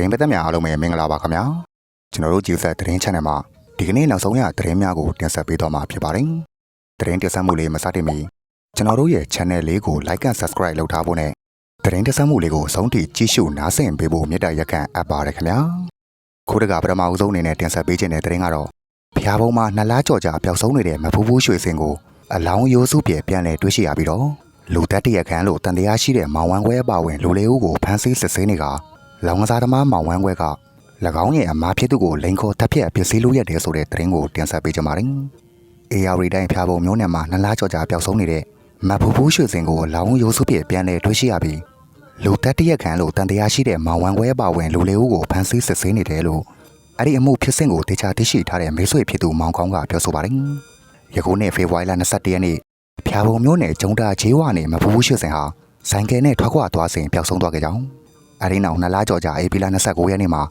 သတင်းပတ်သက်များအားလုံးပဲမင်္ဂလာပါခင်ဗျာကျွန်တော်တို့ကြည်ဆက်သတင်း channel မှာဒီကနေ့နောက်ဆုံးရသတင်းများကိုတင်ဆက်ပေးတော့မှာဖြစ်ပါတယ်သတင်းတင်ဆက်မှုလေးမစတင်မီကျွန်တော်တို့ရဲ့ channel လေးကို like and subscribe လုပ်ထားဖို့နဲ့သတင်းတင်ဆက်မှုလေးကိုအဆုံးထိကြည့်ရှုနားဆင်ပေးဖို့မေတ္တာရက်ခံအပ်ပါတယ်ခင်ဗျာခုတကပထမအဆုံးအနေနဲ့တင်ဆက်ပေးခြင်းတဲ့သတင်းကတော့ဖျားပုံမှာနှစ်လားကြော်ကြာပျောက်ဆုံးနေတဲ့မဖူးဖူးရွှေစင်ကိုအလောင်းရိုးစုပြေပြန်လဲတွေ့ရှိရပြီးတော့လူသက်တရက်ခန်းလို့တန်တရားရှိတဲ့မောင်ဝမ်းခွဲအပါဝင်လူလေးဦးကိုဖမ်းဆီးစစ်ဆေးနေက လောင်ကစားသမားမောင်ဝမ်းခွဲက၎င်းရဲ့အမားဖြစ်သူကိုလိန်ခေါ်တပ်ဖြတ်ပစ္စည်းလို့ရတယ်ဆိုတဲ့သတင်းကိုတင်ဆက်ပေးကြပါမယ်။အေယာရီတိုင်းဖျားပုံမျိုးနယ်မှာနလားကြော်ကြာပျောက်ဆုံးနေတဲ့မဖူဖူးရွှေစင်ကိုလောင်ရိုးစုပြပြန်လဲတွေ့ရှိရပြီးလူတက်တရက်ခန့်လို့တန်တရားရှိတဲ့မောင်ဝမ်းခွဲအပါဝင်လူလေးဦးကိုဖမ်းဆီးစစ်ဆေးနေတယ်လို့အဲ့ဒီအမှုဖြစ်စဉ်ကိုတေချာသိရှိထားတဲ့မိတ်ဆွေဖြစ်သူမောင်ကောင်းကပြောဆိုပါတယ်။ယခုနှစ်ဖေဖော်ဝါရီလ22ရက်နေ့ဖျားပုံမျိုးနယ်ကျုံတာချေးဝနေမဖူဖူးရွှေစင်ဟာဆိုင်ကယ်နဲ့ထွက်ခွာသွားစဉ်ပျောက်ဆုံးသွားခဲ့ကြောင်း အဲဒီနောက်နှစ်လကျော်ကြာအေပီလာ29ရက်နေ့မှာ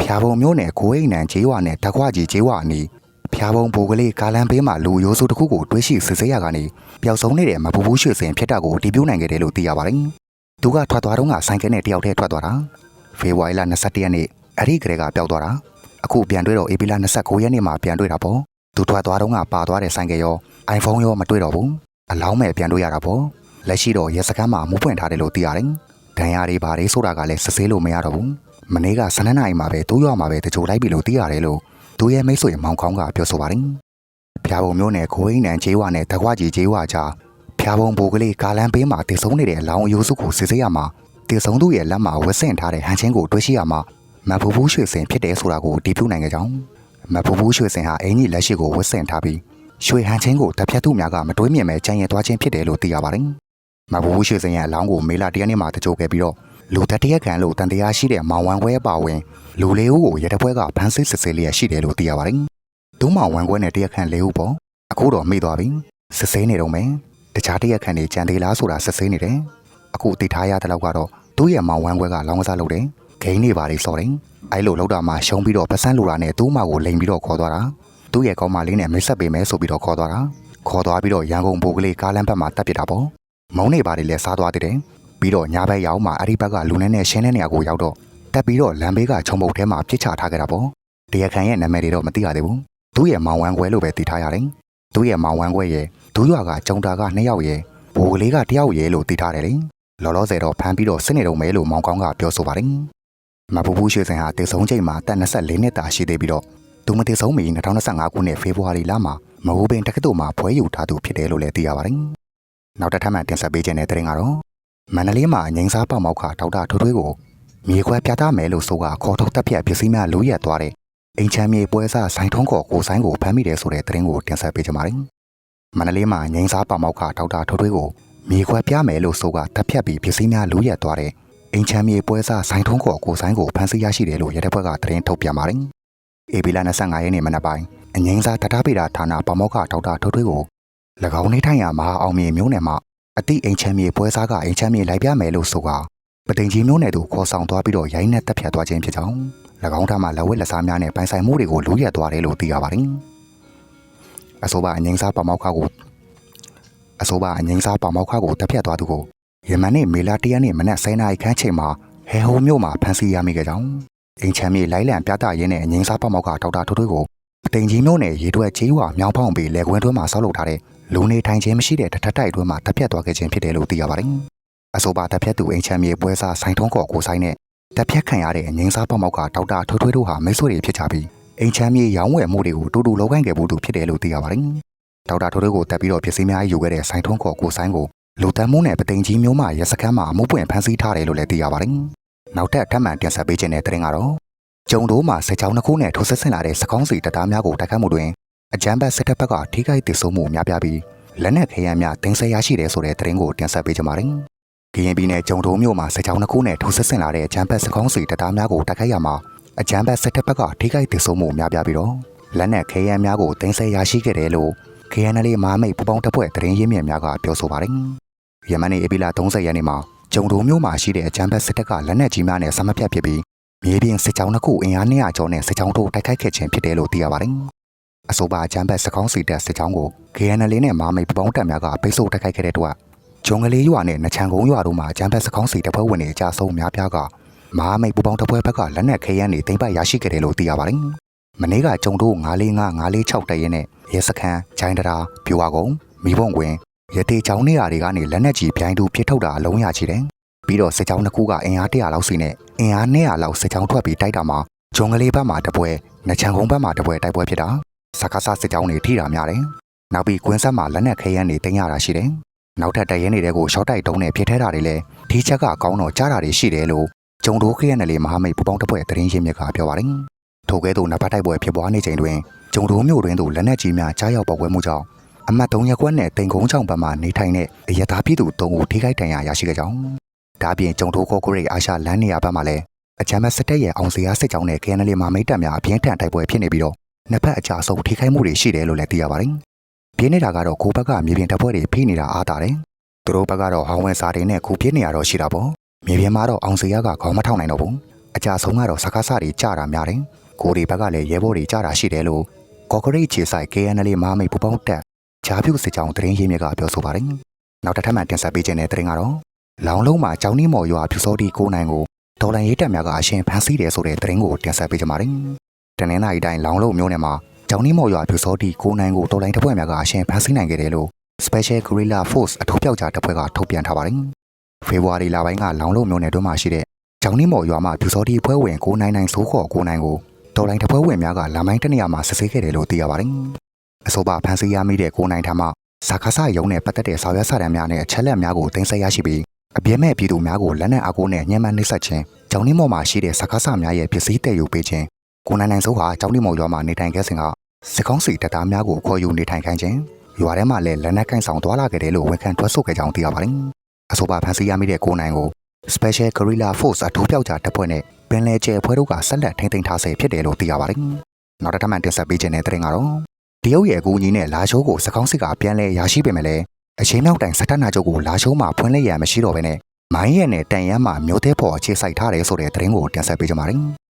ဖျားပုံမျိုးနယ်ကိုအိမ်နံကျေးဝနဲ့တခွကြီးကျေးဝအနီးဖျားပုံဘူကလေးကာလန်ဘေးမှာလူရိုးစုတစ်ခုကိုတွေးရှိစစ်ဆေးရကနေပျောက်ဆုံးနေတဲ့မပူဘူးရွှေစင်ဖြစ်တာကိုတည်ပြုနိုင်ခဲ့တယ်လို့သိရပါတယ်။သူကထွက်သွားတော့ကဆိုင်ကယ်နဲ့တယောက်တည်းထွက်သွားတာ။ဖေဖော်ဝါရီလ22ရက်နေ့အဲ့ဒီကလေးကပျောက်သွားတာ။အခုပြန်တွေ့တော့အေပီလာ29ရက်နေ့မှာပြန်တွေ့တာပေါ့။သူထွက်သွားတော့ကပါသွားတဲ့ဆိုင်ကယ်ရော iPhone ရောမတွေ့တော့ဘူး။အလောင်းမဲ့ပြန်တွေ့ရတာပေါ့။လက်ရှိတော့ရဲစခန်းမှာမူးပွင့်ထားတယ်လို့သိရတယ်။ ဒဏ်ရာတွေဘာတွေဆိုတာကလည်းစစ်ဆေးလို့မရတော့ဘူးမနေ့က12နာရီမှာပဲတိုးရွာမှာပဲတချို့လိုက်ပြီလို့သိရတယ်လို့သူရဲ့မိတ်ဆွေမောင်ခေါင်းကပြောဆိုပါတယ်ဖျားပုံမျိုးနဲ့ခိုးအိမ်နံချေးဝနဲ့တကွာကြီးချေးဝကြားဖျားပုံဘူကလေးကာလန်ပေးမှာတည်ဆုံးနေတဲ့အလောင်းအယိုးစုကိုစစ်ဆေးရမှာတည်ဆုံးသူရဲ့လက်မှာဝက်ဆင့်ထားတဲ့ဟန်ချင်းကိုတွေ့ရှိရမှာမဖူဖူးရွှေစင်ဖြစ်တယ်ဆိုတာကိုတီးပြနိုင်ကြကြောင်းမဖူဖူးရွှေစင်ဟာအင်ကြီးလက်ရှိကိုဝက်ဆင့်ထားပြီးရွှေဟန်ချင်းကိုတပ်ဖြတ်သူများကမတွေးမြင်မဲ့ကြံရသွားခြင်းဖြစ်တယ်လို့သိရပါတယ် မဖူဖူးရွှေစင်ရဲ့အလောင်းကိုမေလာတရက်နေ့မှာတကြိုခဲ့ပြီးတော့လူတက်တရက်ခံလို့တန်တရားရှိတဲ့မောင်ဝမ်းခွဲအပါဝင်လူလေးဦးကိုရတပွဲကဖမ်းဆီးစစ်ဆေးလျက်ရှိတယ်လို့သိရပါတယ်။ဒုမောင်ဝမ်းခွဲနဲ့တရက်ခံလေးဦးပေါ့အခုတော့မိသွားပြီ။စစ်ဆေးနေတော့မယ်။တခြားတရက်ခံတွေကြံသေးလားဆိုတာစစ်ဆေးနေတယ်။အခုသိထားရတဲ့လောက်ကတော့သူ့ရဲ့မောင်ဝမ်းခွဲကလောင်းကစားလုပ်တယ်။ဂိမ်းတွေပါလေစော်တယ်။အဲလိုလောက်တာမှရှုံးပြီးတော့ပစန်းလိုတာနဲ့သူ့မောင်ကိုလိန်ပြီးတော့ခေါ်သွားတာ။သူ့ရဲ့ကောင်းမလေးနဲ့မိတ်ဆက်ပေးမယ်ဆိုပြီးတော့ခေါ်သွားတာ။ခေါ်သွားပြီးတော့ရန်ကုန်ဘိုးကလေးကားလမ်းဘက်မှာတက်ပစ်တာပေါ့။ မုံနေပါလေလဲစားသွားသေးတယ်။ပြီးတော့ညာဘက်ရောက်မှအဲ့ဒီဘက်ကလူနဲ့နဲ့ရှင်းတဲ့နေရာကိုရောက်တော့တက်ပြီးတော့လမ်းဘေးကခြုံပုတ်ထဲမှာပြစ်ချထားခဲ့တာပေါ့တရားခံရဲ့နာမည်တွေတော့မသိရသေးဘူးသူ့ရဲ့မောင်ဝမ်းခွဲလို့ပဲသိထားရတယ်သူ့ရဲ့မောင်ဝမ်းခွဲရဲ့ဒူးရွာကကျုံတာက2ယောက်ရဲ့ဘိုးကလေးက1ယောက်ရဲ့လို့သိထားတယ်လေလောလောဆယ်တော့ဖမ်းပြီးတော့စစ်နေတော့မယ်လို့မောင်ကောင်းကပြောဆိုပါတယ်မပူပူရွှေစင်ဟာတေဆုံးချိန်မှာတက်24နှစ်တာရှိသေးပြီးတော့သူမတေဆုံးမီ2025ခုနှစ်ဖေဖော်ဝါရီလမှာမဟုတ်ပင်တက္ကသိုလ်မှာဖွဲယူထားသူဖြစ်တယ်လို့လည်းသိရပါတယ် နောက်တစ်ထပ်မှတင်ဆက်ပေးခြင်းတဲ့တဲ့ရင်ကတော့မန္တလေးမှာငိန်စားပေါက်မောက်ခဒေါက်တာထွေးထွေးကိုမြေခွဲပြသမယ်လို့ဆိုကခေါ်ထုတ်တက်ဖြတ်ပစ္စည်းများလိုရက်သွားတဲ့အင်ချမ်းမြေပွဲစားဆိုင်ထုံးခေါ်ကိုဆိုင်ကိုဖမ်းမိတယ်ဆိုတဲ့သတင်းကိုတင်ဆက်ပေးကြပါမယ်။မန္တလေးမှာငိန်စားပေါက်မောက်ခဒေါက်တာထွေးထွေးကိုမြေခွဲပြမယ်လို့ဆိုကတက်ဖြတ်ပြီးပစ္စည်းများလိုရက်သွားတဲ့အင်ချမ်းမြေပွဲစားဆိုင်ထုံးခေါ်ကိုဆိုင်ကိုဖမ်းဆီးရရှိတယ်လို့ရဲတပ်ဖွဲ့ကသတင်းထုတ်ပြန်ပါတယ်။အေဘီလာ25ရက်နေ့မနက်ပိုင်းအငိန်စားတတားပေတာဌာနပေါက်မောက်ခဒေါက်တာထွေးထွေးကို၎ င်းနေထိုင်ရာမဟာအောင်မြေမျိုးနယ်မှာအတိအိမ်ချမ်းမြေပွဲစားကအိမ်ချမ်းမြေလိုက်ပြမယ်လို့ဆိုကပတိန်ကြီးမျိုးနယ်သူခေါ်ဆောင်သွားပြီးတော့ရိုင်းနဲ့တက်ဖြတ်သွားခြင်းဖြစ်ကြောင်း၎င်းထမှာလက်ဝက်လက်စားများနဲ့ပိုင်ဆိုင်မှုတွေကိုလူရက်သွားတယ်လို့သိရပါတယ်။အဆိုပါအငိမ့်စားပမောက်ခကိုအဆိုပါအငိမ့်စားပမောက်ခကိုတက်ဖြတ်သွားသူကိုယမန်နေ့မေလာတရက်နေ့မနက်10:00နာရီခန့်ချိန်မှာဟဲဟိုမြို့မှာဖမ်းဆီးရမိခဲ့ကြောင်းအိမ်ချမ်းမြေလိုက်လံပြသရင်းနဲ့အငိမ့်စားပမောက်ခဒေါက်တာထွတ်ထွေးကိုပတိန်ကြီးမျိုးနယ်ရေတွက်ချေးဝါမြောင်းဖောင်းပြီးလက်ကွင်းတွင်းမှာဆောက်လုပ်ထားတဲ့ လူနေထိုင်ခြင်းမရှိတဲ့တထက်တိုက်တွင်းမှာတပ်ဖြတ်သွားခဲ့ခြင်းဖြစ်တယ်လို့သိရပါတယ်။အဆိုပါတပ်ဖြတ်သူအိမ်ချမ်းမြေပွဲစားဆိုင်ထုံးကော်ကိုဆိုင်နဲ့တပ်ဖြတ်ခံရတဲ့အငင်းစားပေါမောက်ကဒေါက်တာထွေးထွေးတို့ဟာမိတ်ဆွေတွေဖြစ်ကြပြီးအိမ်ချမ်းမြေရောင်းဝယ်မှုတွေကိုတူတူလုပ်ကိုင်ခဲ့မှုတို့ဖြစ်တယ်လို့သိရပါတယ်။ဒေါက်တာထွေးထွေးကိုတပ်ပြီးတော့ပစ္စည်းများယူခဲ့တဲ့ဆိုင်ထုံးကော်ကိုဆိုင်ကိုလူတန်းမှုနဲ့ပတိန်ကြီးမျိုးမှရစခန်းမှာအမှုပွင့်ဖမ်းဆီးထားတယ်လို့လည်းသိရပါတယ်။နောက်ထပ်ထပ်မံတင်ဆက်ပေးခြင်းတဲ့တဲ့ရင်ကတော့ကျုံတို့မှာစစ်ကြောင်းတစ်ခုနဲ့ထိုးဆက်ဆင်လာတဲ့စကောင်းစီတပ်သားများကိုတိုက်ခတ်မှုတွင် အကြမ်းဖက်စစ်တပ်ဘက်ကထိခိုက်ဒေဆုံးမှုများပြားပြီးလက်နက်ခဲယမ်းများတင်ဆက်ရရှိတယ်ဆိုတဲ့သတင်းကိုတင်ဆက်ပေးကြပါမယ်။ကရင်ပြည်နယ်ကျုံတိုးမြို့မှာစစ်ကြောင်းတစ်ခုနဲ့ထိုးစစ်ဆင်လာတဲ့အကြမ်းဖက်စကောင်းစီတပ်သားများကိုတိုက်ခိုက်ရမှာအကြမ်းဖက်စစ်တပ်ဘက်ကထိခိုက်ဒေဆုံးမှုများပြားပြီးတော့လက်နက်ခဲယမ်းများကိုတင်ဆက်ရရှိခဲ့တယ်လို့ KNL မဟာမိတ်ပူပေါင်းတပ်ဖွဲ့သတင်းရင်းမြစ်များကပြောဆိုပါတယ်။ယမန်နေ့ဧပြီလ30ရက်နေ့မှာကျုံတိုးမြို့မှာရှိတဲ့အကြမ်းဖက်စစ်တပ်ကလက်နက်ကြီးများနဲ့ဆမဖြတ်ဖြစ်ပြီးမြေပြင်စစ်ကြောင်းတစ်ခုအင်အား200ကျော်နဲ့စစ်ကြောင်းတို့တိုက်ခိုက်ခဲ့ခြင်းဖြစ်တယ်လို့သိရပါတယ်။ အဆိုပါအကြမ်းဖက်စကောင်းစီတပ်စစ်ကြောင်းကို KNL နဲ့မဟာမိတ်ပူပေါင်းတပ်များကပိတ်ဆို့တိုက်ခိုက်ခဲ့တဲ့အတွက်ဂျုံကလေးရွာနဲ့နချန်ကုန်းရွာတို့မှာအကြမ်းဖက်စကောင်းစီတပ်ဖွဲ့ဝင်တွေအကြဆုံးများပြားကမဟာမိတ်ပူပေါင်းတပ်ဖွဲ့ဘက်ကလက်နက်ခဲယမ်းတွေတင်ပိုက်ရရှိခဲ့တယ်လို့သိရပါတယ်။မနေ့ကကျုံတို့945 946တရဲနဲ့ရဲစခန်းဂျိုင်းတရာပြူဝါကုန်းမိဘုံကွင်ရတေချောင်းနေရာတွေကနေလက်နက်ကြီးပြိုင်တူပြစ်ထုတ်တာအလုံးရချီတယ်။ပြီးတော့စစ်ကြောင်းတစ်ခုကအင်အား100လောက်စီနဲ့အင်အား200လောက်စစ်ကြောင်းထွက်ပြီးတိုက်တာမှာဂျုံကလေးဘက်မှာတပွဲနှချံကုန်းဘက်မှာတပွဲတိုက်ပွဲဖြစ်တာ စကားဆစစ်ကြောင်းတွေထိတာများတယ်။နောက်ပြီးကွင်းဆက်မှာလက်နက်ခဲယမ်းတွေတင်ရတာရှိတယ်။နောက်ထပ်တရဲနေတဲ့ကိုရှော့တိုက်တုံးနဲ့ဖြစ်ထဲတာတွေလည်းဒီချက်ကကောင်းတော့ကြားတာတွေရှိတယ်လို့ကျုံတိုးခရနယ်လေးမဟာမိတ်ပူပေါင်းတပ်ဖွဲ့တရင်ရင်းမြစ်ကပြောပါတယ်။ထိုကဲ့သို့နဖတ်တိုက်ပွဲဖြစ်ပွားနေချိန်တွင်ကျုံတိုးမြို့တွင်သို့လက်နက်ကြီးများကြားရောက်ပေါက်ကွဲမှုကြောင့်အမတ်3ရက်ကွက်နဲ့တိန်ကုန်းချောင်းဘက်မှနေထိုင်တဲ့အရသာပြည်သူ3ဦးထိခိုက်ဒဏ်ရာရရှိခဲ့ကြောင်းဒါအပြင်ကျုံတိုးကော့ဂရိတ်အာရှလမ်းနေရာဘက်မှလည်းအချမ်းမစတက်ရဲ့အောင်စရာစစ်ကြောင်းနဲ့ KNL မဟာမိတ်တပ်များအပြင်းထန်တိုက်ပွဲဖြစ်နေပြီးတော့ နှစ်ဖက်အကြဆုံးထိခိုက်မှုတွေရှိတယ်လို့လည်းသိရပါတယ်။ပြင်းနေတာကတော့ကိုဘက်ကမြေပြင်တပ်ဖွဲ့တွေဖိနေတာအားတာတယ်။သူတို့ဘက်ကတော့ဟောင်းဝဲစားတွေနဲ့ခုပြင်းနေရတော့ရှိတာပေါ့။မြေပြင်မှာတော့အောင်စရာကခေါင်းမထောက်နိုင်တော့ဘူး။အကြဆုံးကတော့စကားစတွေကြတာများတယ်။ကိုဒီဘက်ကလည်းရဲဘော်တွေကြတာရှိတယ်လို့ကော့ဂရိတ်ခြေဆိုင် KNL မဟာမိတ်ပူပေါင်းတပ်ဂျားပြုတ်စစ်ကြောင်းတရင်ရင်းမြစ်ကပြောဆိုပါတယ်။နောက်တစ်ထပ်မှတင်ဆက်ပေးခြင်းတဲ့တရင်ကတော့လောင်လုံးမှာကြောင်းနှီးမော်ရွာဖြူစောတီကိုနိုင်ကိုဒေါ်လာရေးတက်များကအရှင်ဖမ်းဆီးတယ်ဆိုတဲ့သတင်းကိုတင်ဆက်ပေးကြပါမယ်။ တနင်္လာရီတိုင်းလောင်လုံးမျိုးနယ်မှာကြောင်နီမော်ရွာဖြူစောတီကိုနိုင်ကိုတော်လိုင်းတပ်ဖွဲ့များကအရှင်ဖမ်းဆီးနိုင်ခဲ့တယ်လို့ Special Guerrilla Force အထူးပြောက်ကြားတပ်ဖွဲ့ကထုတ်ပြန်ထားပါတယ်။ဖေဖော်ဝါရီလပိုင်းကလောင်လုံးမျိုးနယ်တွင်းမှာရှိတဲ့ကြောင်နီမော်ရွာမှာဖြူစောတီဖွဲ့ဝင်ကိုနိုင်နိုင်ဆိုးခေါ်ကိုနိုင်ကိုတော်လိုင်းတပ်ဖွဲ့ဝင်များကလမ်းမိုင်းတနေရာမှာစစ်ဆေးခဲ့တယ်လို့သိရပါတယ်။အဆိုပါဖမ်းဆီးရမိတဲ့ကိုနိုင်ထံမှဇာခဆရုံနဲ့ပတ်သက်တဲ့ဆောင်ရွက်စာတမ်းများနဲ့အချက်လက်များကိုတင်ဆက်ရရှိပြီးအပြည့်မဲ့ပြည်သူများကိုလက်နက်အားကိုးနဲ့ညှဉ်းပန်းနှိပ်စက်ခြင်းကျောင်းနှင်းမော်မှာရှိတဲ့စကားဆများရဲ့ပစ္စည်းတည်ယူပေးခြင်း ကိုနိုင်နိုင်စိုးဟာကျောင်းနှင်းမော်ရွာမှာနေထိုင်ခဲ့စဉ်ကစစ်ကောင်းစီတပ်သားများကိုခေါ်ယူနေထိုင်ခိုင်းခြင်းရွာထဲမှာလည်းလက်နက်ကင်ဆောင်သွားလာခဲ့တယ်လို့ဝန်ခံထွက်ဆိုခဲ့ကြောင်းသိရပါတယ်။အဆိုပါဖမ်းဆီးရမိတဲ့ကိုနိုင်ကို Special Guerrilla Force အထူးပြောက်ကြားတပ်ဖွဲ့နဲ့ပင်လယ်ကျဲဖွဲ့တို့ကဆက်လက်ထိန်းသိမ်းထားဆဲဖြစ်တယ်လို့သိရပါတယ်။နောက်တစ်ထပ်မှတင်ဆက်ပေးခြင်းတဲ့တဲ့ရင်ကတော့တရုတ်ရဲ့အကူအညီနဲ့လာရှိုးကိုစကောင်းစစ်ကပြန်လဲရရှိပေမဲ့လည်းအချင်းမြောက်တိုင်စတနာချုပ်ကိုလာရှိုးမှာဖွင့်လိုက်ရမရှိတော့ဘဲနဲ့မိုင်းရဲနဲ့တန်ရမ်းမှာမျိုးသေးဖို့အခြေစိုက်ထားတယ်ဆိုတဲ့သတင်းကိုတင်ဆက်ပေးကြပါမယ်။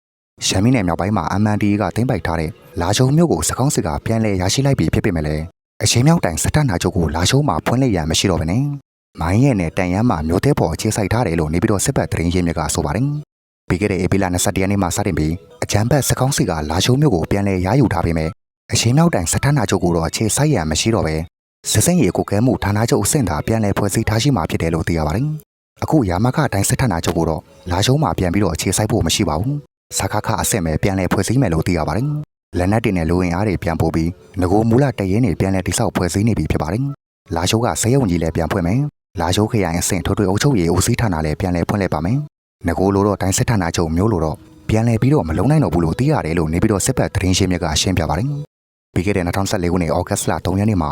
ရှမ်းပြည်နယ်မြောက်ပိုင်းမှာ MND ကတင်ပိုက်ထားတဲ့လာရှိုးမြို့ကိုစကောင်းစစ်ကပြန်လဲရရှိလိုက်ပြီဖြစ်ပေမဲ့လည်းအချင်းမြောက်တိုင်စတနာချုပ်ကိုလာရှိုးမှာဖွင့်လိုက်ရမရှိတော့ဘဲနဲ့မိုင်းရဲနဲ့တန်ရမ်းမှာမျိုးသေးဖို့အခြေစိုက်ထားတယ်လို့နေပြီးတော့စစ်ပတ်သတင်းရင်းမြစ်ကဆိုပါတယ်။ပြီးခဲ့တဲ့ဧပြီလ22ရက်နေ့မှာစတင်ပြီးအကြံဘက်စကောင်းစစ်ကလာရှိုးမြို့ကိုပြန်လဲရယူထားပေမဲ့အချင်းမြောက်တိုင်စတနာချုပ်ကိုတော့အခြေစိုက်ရမရှိတော့ပဲစစ်စင်ရီကိုကဲမှုဌာနချုပ်အဆင့်သာပြန်လည်ဖွဲ့စည်းထားရှိမှာဖြစ်တယ်လို့သိရပါတယ်။အခုယာမကတိုင်းစစ်ဌာနချုပ်ကိုတော့လာရှုံးမှာပြန်ပြီးတော့အခြေစိုက်ဖို့မရှိပါဘူး။ စခခအဆင့်ပဲပြန်လည်ဖွဲ့စည်းမယ်လို့သိရပါတယ်။လက်နက်တွေနဲ့လူဝင်အားတွေပြန်ပို့ပြီးငကိုမူလတရဲနေပြန်လည်တိစောက်ဖွဲ့စည်းနေပြီဖြစ်ပါတယ်။လာရှုံးကစေယုံကြီးလည်းပြန်ဖွင့်မယ်။လာရှုံးခရိုင်အဆင့်ထွေထွေအုပ်ချုပ်ရေးဦးစီးဌာနလည်းပြန်လည်ဖွင့်လိုက်ပါမယ်။ငကိုလိုတော့တိုင်းစစ်ဌာနချုပ်မျိုးလိုတော့ပြန်လည်ပြီးတော့မလုံနိုင်တော့ဘူးလို့သိရတယ်လို့နေပြီးတော့စစ်ပတ်သတင်းရှင်းမြစ်ကရှင်းပြပါတယ်။ပြီးခဲ့တဲ့2014ခုနှစ်ဩဂတ်လ3ရက်နေ့မှာ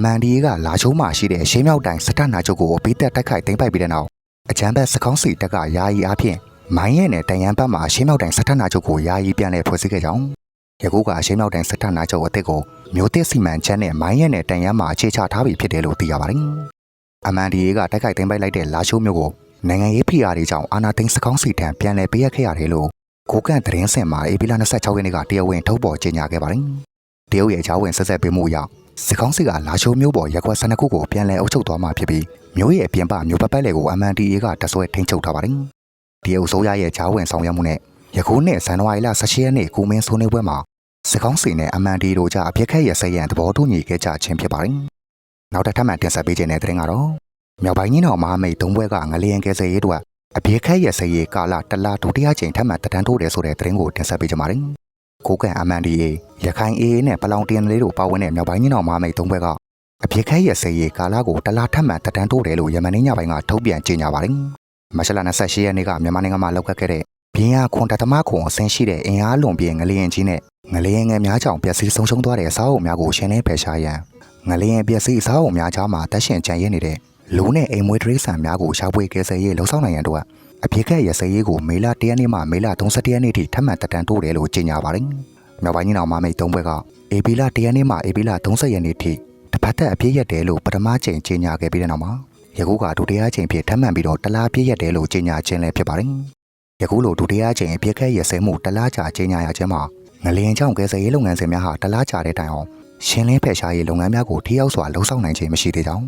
MNDA ကလာချိုးမှရှိတဲ့ရှင်းမြောက်တိုင်းစတနာချုပ်ကိုအပိသက်တိုက်ခိုက်သိမ်းပိုက်ပြီးတဲ့နောက်အကြမ်းဖက်စကောင်းစီတက်ကယာယီအားဖြင့် မိုင်းရဲနဲ့တန်ရန်ဘက်မှရှင်းမြောက်တိုင်းစတနာချုပ်ကိုယာယီပြန်လည်ဖွဲ့စည်းခဲ့ကြောင်းယခုကရှင်းမြောက်တိုင်းစတနာချုပ်အသစ်ကိုမျိုးသစ်စီမံချက်နဲ့မိုင်းရဲနဲ့တန်ရန်မှအခြေချထားပြီးဖြစ်တယ်လို့သိရပါတယ်။ MNDA ကတိုက်ခိုက်သိမ်းပိုက်လိုက်တဲ့လာချိုးမျိုးကိုနိုင်ငံရေးဖိအားတွေကြောင့်အာဏာသိမ်းစကောင်းစီထံပြန်လည်ပေးအပ်ခဲ့ရတယ်လို့ကိုကန့်သတင်းစင်မှာဧပြီလ26ရက်နေ့ကတရားဝင်ထုတ်ပေါ်ကြေညာခဲ့ပါတယ်။တရုတ်ရဲ့အချားဝင်ဆက်ဆက်ပေးမှုအရစစ်ကောင်းစီကလာရှိုးမျိုးပေါ်ရက်ကွက်12ခုကိုပြန်လည်အုပ်ချုပ်သွားမှာဖြစ်ပြီးမျိုးရဲ့ပြင်ပမျိုးပတ်ပတ်လေကို MNDA ကတဆွဲထိန်းချုပ်ထားပါတယ်။ ဒီအုပ်စိုးရရဲ့ဂျားဝင်ဆောင်ရွက်မှုနဲ့ယခုနှစ်ဇန်နဝါရီလ18ရက်နေ့ကိုမင်းဆိုးနေပွဲမှာစစ်ကောင်းစီနဲ့ MNDA တို့ကြားအပြစ်ခတ်ရစရန်သဘောတူညီခဲ့ကြခြင်းဖြစ်ပါတယ်။နောက်တစ်ထပ်မှတင်ဆက်ပေးခြင်းတဲ့တဲ့ရင်ကတော့မြောက်ပိုင်းကြီးတော်မဟာမိတ်သုံးဘွဲကငလျင်ကဲဆယ်ရေးတို့အပြစ်ခတ်ရစရေးကာလတလားဒုတိယကြိမ်ထပ်မံတတန်းထိုးတယ်ဆိုတဲ့သတင်းကိုတင်ဆက်ပေးကြပါမယ်။ကိုကန် MNDA ရခိုင် AA နဲ့ပလောင်တန်လေးတို့ပါဝင်တဲ့မြောက်ပိုင်းကြီးတော်မဟာမိတ်သုံးဘွဲကအပြစ်ခတ်ရစရေးကာလကိုတလားထပ်မံတတန်းထိုးတယ်လို့ယမန်နေ့ညပိုင်းကထုတ်ပြန်ကြေညာပါတယ်။ မတ်လ28ရက်နေ့ကမြန်မာနိုင်ငံမှာလောက်ခတ်ခဲ့တဲ့ဘင်းရခွန်တသမခွန်အဆင်းရှိတဲ့အင်အားလွန်ပြင်းငလျင်ကြီးနဲ့ငလျင်ငယ်များကြောင့်ပျက်စီးဆုံးရှုံးသွားတဲ့အစားအုပ်များကိုရှင်းလင်းဖယ်ရှားရန်ငလျင်ပျက်စီးအစားအုပ်များကြားမှာတက်ရှင်ကြံရည်နေတဲ့လူနဲ့အိမ်မွေးတရိษံများကိုရှာဖွေကယ်ဆယ်ရေးလှုံ့ဆော်နိုင်ရန်တို့အပြစ်ခတ်ရစရေးကိုမေလ1ရက်နေ့မှမေလ31ရက်နေ့ထိထပ်မံတက်တန်းတိုးတယ်လို့ကြေညာပါတယ်။မြောက်ပိုင်းညီနောင်မမိတ်သုံးဘက်ကအေဘီလာ1ရက်နေ့မှအေဘီလာ30ရက်နေ့ထိတစ်ပတ်သက်အပြည့်ရက်တယ်လို့ပထမချိန်ကြေညာခဲ့ပြီးတဲ့နောက်မှာ ယခုကဒုတိယချိန်ဖြစ်ထပ်မံပြီးတော့တလားပြည့်ရက်တယ်လို့ကြေညာခြင်းလည်းဖြစ်ပါတယ်။ယခုလိုဒုတိယချိန်အပြစ်ခတ်ရစဲမှုတလားကြာကြေညာရခြင်းမှာငလျင်ကြောင့်ကယ်ဆယ်ရေးလုပ်ငန်းစဉ်များဟာတလားကြာတဲ့တိုင်အောင်ရှင်းလင်းဖယ်ရှားရေးလုပ်ငန်းများကိုထိရောက်စွာလှုံ့ဆော်နိုင်ခြင်းမရှိသေးကြောင်း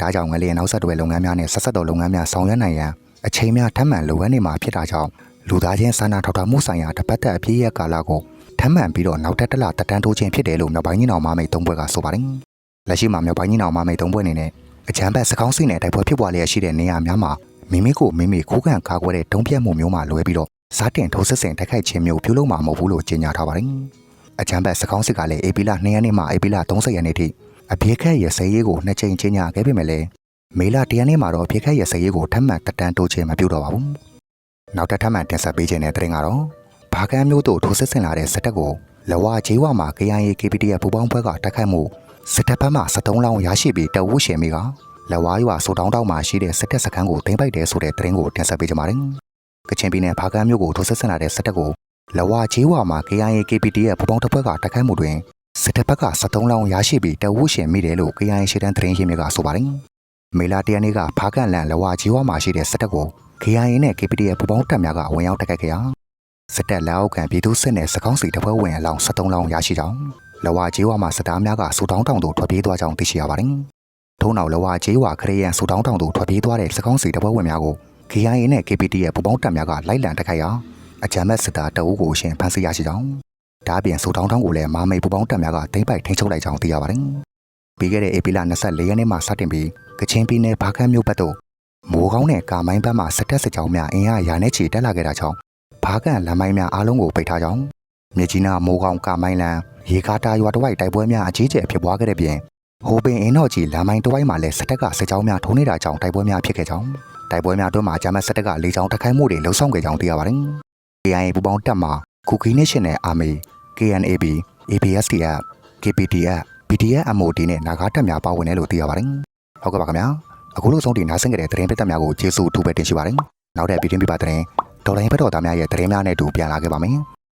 ဒါကြောင့်ငလျင်နောက်ဆက်တွဲလုပ်ငန်းများနဲ့ဆက်ဆက်တော်လုပ်ငန်းများဆောင်ရွက်နိုင်ရန်အချိန်များထပ်မံလိုအပ်နေမှာဖြစ်တာကြောင့်လူသားချင်းစာနာထောက်ထားမှုဆိုင်ရာတပတ်သက်အပြည့်ရဲ့ကာလကိုထမ်းမှန်ပြီးတော့နောက်ထပ်တစ်လတက်တန်းတိုးခြင်းဖြစ်တယ်လို့မြောက်ပိုင်းညီနောင်မမိတ်သုံးဘွဲကဆိုပါတယ်။လက်ရှိမှာမြောက်ပိုင်းညီနောင်မမိတ်သုံးဘွဲအနေနဲ့ အကြမ်းဖက်စကောင်းစိနဲ့တိုက်ပွဲဖြစ်ပွားလျက်ရှိတဲ့နေရာများမှာမိမိကိုမိမိခိုးကန်ကာကွယ်တဲ့တုံးပြတ်မှုမျိုးမှလွဲပြီးတော့စားတင်ထိုးစစ်ဆင်တိုက်ခိုက်ခြင်းမျိုးပြုလုပ်မှာမဟုတ်ဘူးလို့ကြေညာထားပါတယ်။အကြမ်းဖက်စကောင်းစစ်ကလည်းအေပီလာ2ရက်နေ့မှအေပီလာ30ရက်နေ့ထိအပြေခက်ရစရေးကိုနှစ်ချိန်ချင်းညာခဲ့ပေမဲ့လည်းမေလ1ရက်နေ့မှာတော့အပြေခက်ရစရေးကိုထပ်မံတက်တန်းတိုးခြင်းမပြုတော့ပါဘူး။နောက်ထပ်ထပ်မံတင်ဆက်ပေးခြင်းတဲ့တဲ့ရင်ကတော့ဘာကန်းမျိုးတို့ထိုးစစ်ဆင်လာတဲ့စစ်တပ်ကိုလဝဂျေးဝါမှာ KIA KPDF ပူပေါင်းဘွဲကတိုက်ခိုက်မှု စစ်တပ်ဘက်မှ73လောင်းရရှိပြီးတဝုရှင်မီကလဝါရွာစူတောင်းတောင်းမှာရှိတဲ့စစ်တပ်စခန်းကိုသိမ်းပိုက်တယ်ဆိုတဲ့သတင်းကိုတင်ဆက်ပေးကြပါမယ်။ကချင်ပြည်နယ်ဘာကန်းမျိုးကိုထိုးစစ်ဆင်လာတဲ့စစ်တပ်ကိုလဝဂျေးဝါမှာ KIA KPDF ပူပေါင်းတပ်ဖွဲ့ကတိုက်ခိုက်မှုတွင်စစ်တပ်ဘက်က73လောင်းရရှိပြီးတဝုရှင်မိတယ်လို့ KIA ရှေ့တန်းသတင်းရင်းမြစ်ကဆိုပါတယ်။မေလာတရနေ့ကဖားကန်လန်လဝဂျီဝါမှာရှိတဲ့စစ်တပ်ကို KIA နဲ့ KPDF ပူးပေါင်းတပ်များကဝင်ရောက်တိုက်ခိုက်ခဲ့ရာစစ်တပ်လက်အောက်ခံပြည်သူစစ်နဲ့စကောင်းစီတပ်ဖွဲ့ဝင်အလောင်း73လောင်းရရှိကြောင်း လဝဂျီဝါမှာစစ်သားများကစူတောင်းတောင်သို့ထွက်ပြေးသွားကြောင်းသိရှိရပါတယ်။ထို့နောက်လဝဂျီဝါခရယန်စူတောင်းတောင်သို့ထွက်ပြေးသွားတဲ့စကောင်းစီတပ်ဖွဲ့ဝင်များကို KIA နဲ့ KPDF ပူးပေါင်းတပ်များကလိုက်လံတိုက်ခိုက်ရာအကြမ်းမဲ့စစ်သားတအုပ်ကိုအရှင်ဖမ်းဆီးရရှိကြောင်းဒါအပြင်စူတောင်းတောင်ကိုလည်းမာမိတ်ပူပေါင်းတပ်များကတိမ့်ပိုက်ထိန်းချုပ်လိုက်ကြောင်းသိရပါတယ်။ပြီးခဲ့တဲ့ဧပြီလ24ရက်နေ့မှာစတင်ပြီးကချင်ပြည်နယ်ဘာကန်းမြို့ဘက်သို့မိုးကောင်းတဲ့ကာမိုင်းဘက်မှစစ်တပ်စစ်ကြောင်းများအင်အားရာနဲ့ချီတက်လာခဲ့တာကြောင့်ဘာကန်လမ်းမိုင်းများအားလုံးကိုပိတ်ထားကြောင်းမြကြီးနားမိုးကောင်းကာမိုင်းလမ်း ရေကာတာရွာတစ်ဝိုက်တိုက်ပွဲများအကြီးကျယ်ဖြစ်ပွားခဲ့တဲ့ပြင်ဟိုပင်အင်းတော်ကြီးလမ်းမိုင်းတစ်ဝိုက်မှာလည်းစစ်တပ်ကစစ်ကြောင်းများထိုးနေတာကြောင့်တိုက်ပွဲများဖြစ်ခဲ့ကြောင်းတိုက်ပွဲများအတွင်းမှာဂျမတ်စစ်တပ်ကလေကြောင်းတိုက်ခိုက်မှုတွေလှုံ့ဆော်ခဲ့ကြောင်းသိရပါတယ်။ KIA ပူပေါင်းတပ်မှကူကီနေရှင်နယ်အာမီ KNAB ABSDF KPDF PDF MOD နဲ့နာဂါတပ်များပါဝင်တယ်လို့သိရပါတယ်။ဟုတ်ကဲ့ပါခင်ဗျာ။အခုလို့ဆုံးတင်နားဆင်ကြတဲ့သတင်းပိတ်သက်များကိုကျေးဇူးအထူးပဲတင်ရှိပါတယ်။နောက်တဲ့ပြည်တွင်းပြပသတင်းဒေါ်လာရင်းဘက်တော်သားများရဲ့သတင်းများနဲ့အတူပြန်လာခဲ့ပါမယ်။